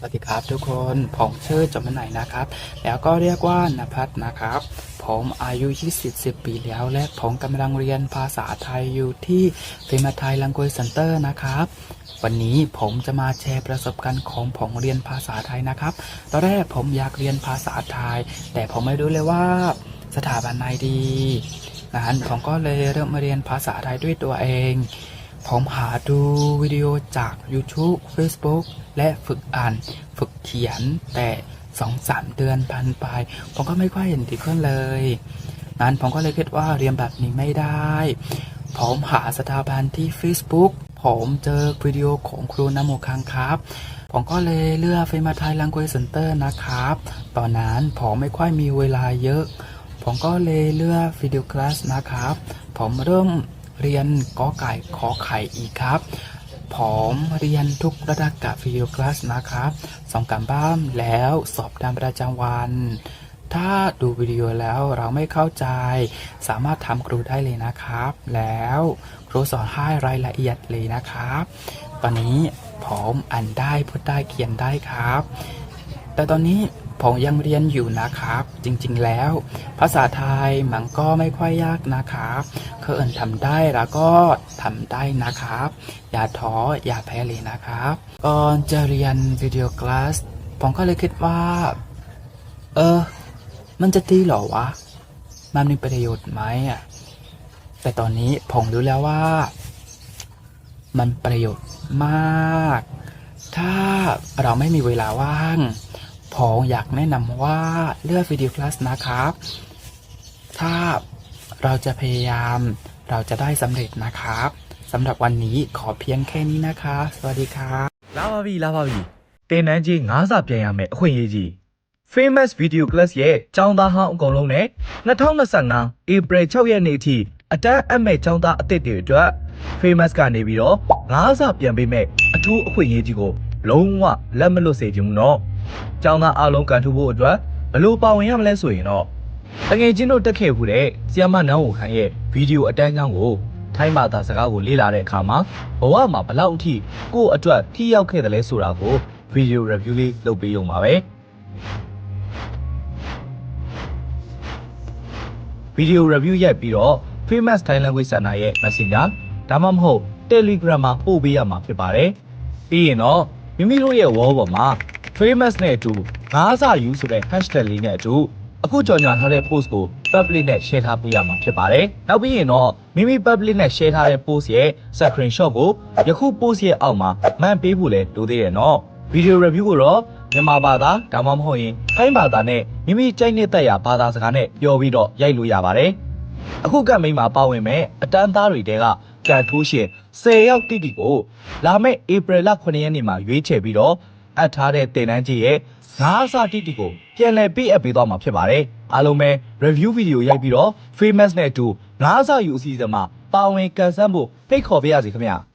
สวัสดีครับทุกคนผมชื่อจอมนายนะครับ แล้วก็เรียกว่านภัสนะครับ ผมอายุ20 ปีแล้ว และผมกำลังเรียนภาษาไทยอยู่ที่เฟมาไทยลังกุยเซ็นเตอร์นะครับ วันนี้ผมจะมาแชร์ประสบการณ์ของผมเรียนภาษาไทยนะครับ ตอนแรกผมอยากเรียนภาษาไทย แต่ผมไม่รู้เลยว่า สถาบันไหนดีนั้นผมก็เลยเริ่มมาเรียนภาษาไทยด้วยตัวเองผมหาดูวิดีโอจาก YouTube Facebook และฝึกอ่านฝึกเขียนแต่สองสามเดือนพันไป ผมก็ไม่ค่อยเห็นดีขึ้นเลย นั้นผมก็เลยคิดว่าเรียนแบบนี้ไม่ได้ ผมหาสถาบันที่ Facebook ผมเจอวิดีโอของครูนโมคังครับ ผมก็เลยเลือกไฟมาไทยลังกวยเซนเตอร์นะครับ ตอนนั้นผมไม่ค่อยมีเวลาเยอะ ผมก็เลยเลือกวิดีโอคลาสนะครับ ผมเริ่มเรียนกอไก่ขอไข่อีกครับ ผมเรียนทุกระดับกับฟิโอคลาสนะครับสองการบ้านแล้วสอบตามประจำวัน ถ้าดูวิดีโอแล้วเราไม่เข้าใจ สามารถทำครูได้เลยนะครับ แล้วครูสอนให้รายละเอียดเลยนะครับ ตอนนี้ ผมอ่านได้พูดได้เขียนได้ครับ แต่ตอนนี้ผมยังเรียนอยู่นะครับ จริงๆ แล้ว ภาษาไทยมันก็ไม่ค่อยยากนะครับ เคินทำได้แล้วก็ทำได้นะครับ อย่าท้ออย่าแพ้เลยนะครับ ก่อนจะเรียนวิดีโอคลาสผมก็เลยคิดว่า เออมันจะดีหรอวะ มันมีประโยชน์ไหมอ่ะแต่ตอนนี้ผมรู้แล้วว่า มันประโยชน์มาก ถ้าเราไม่มีเวลาว่างผออยากแนะนำว่าเลือกวิดีโอคลาสนะครับ ถ้าเราจะพยายามเราจะได้สำเร็จนะครับสำหรับวันนี้ขอเพียงแค่นี้นะคะ สวัสดีครับลาบาวีลาบาวีเต็นนนจีงาซาเปลี่ยนมาอขวยญ่ยจีเฟมัสวิดีโอคลาสเย่จចောင်းသกးဟောင်นအကုန်လုံးนဲ့2025 April 6ရက်နေจထိအတန်းအမဲ့ចောင်းသားาသစ်တွေအတွက် famous ကาေပြီးတော့ငါးစပြန်ပေးမဲ့အထူးအခွင့်အရေးကြီးကိုလုံးဝလက်မလွတ်စေချนကျောင်းသားအားလုံးကန်ထူဖို့အတွက်ဘလို့ပါဝင်ရမလဲဆိုရင်တော့တငယ်ချင်းတို့တက်ခဲ့ဘူးတဲ့ဆီယမနန်းဝခံရဲ့ဗီဒီယိုအတန်းကြောင်းကိုထိုင်းဘာသာစကားကိုလေ့လာတဲ့အခါမှာဘဝမှာဘလောက်အထိကိုယ့်အတွက်ထိရောက်ခဲ့တယ်လဲဆိုတာကိုဗီဒီယို review လေးလုပ်ပေးရုံပါပဲဗီဒီယို review ရိုက်ပြီးတော့ Famous Thai Language Center ရဲ့ Messenger ဒါမှမဟုတ် Telegram မှာပို့ပေးရမှာဖြစ်ပါတယ်။ပြီးရင်တော့မိမိတို့ရဲ့ wall ပေါ်မှာ Trademark နဲ့အတူငါးစာယူဆိုတဲ့ hashtag လေးနဲ့အတူအခုကြော်ညာထားတဲ့ post ကို public နဲ့ share ထားပေးရမှာဖြစ်ပါတယ်။နောက်ပြီးရင်တော့မိမိ public နဲ့ share ထားတဲ့ post ရဲ့ screenshot ကိုယခု post ရဲ့အောက်မှာမှန်ပေးဖို့လဲလိုသေးတယ်နော်။ video review ကိုတော့မြန်မာဘာသာဒါမှမဟုတ်ရင်ထိုင်းဘာသာနဲ့မိမိကြိုက်နှစ်သက်ရာဘာသာစကားနဲ့ပြောပြီးတော့ရိုက်လို့ရပါတယ်။အခုကမိန်းမှာပါဝင်မဲ့အတန်းသားတွေတဲကကန်ထိုးရှင်10ရောက်တိတိကိုလာမယ့် April 9ရက်နေ့မှာရွေးချယ်ပြီးတော့အပ်ထားတဲ့တင်နန်းကြီးရဲ့ငါးအစတိတီကိုပြန်လည်ပေးအပ်ပေးသွားမှာဖြစ်ပါတယ်။အားလုံးပဲ review video ရိုက်ပြီးတော့ famous နဲ့အတူငါးအစယူအစီအစဉ်မှာပါဝင်ကန်ဆန်းဖို့ဖိတ်ခေါ်ပေးရစီခင်ဗျာ။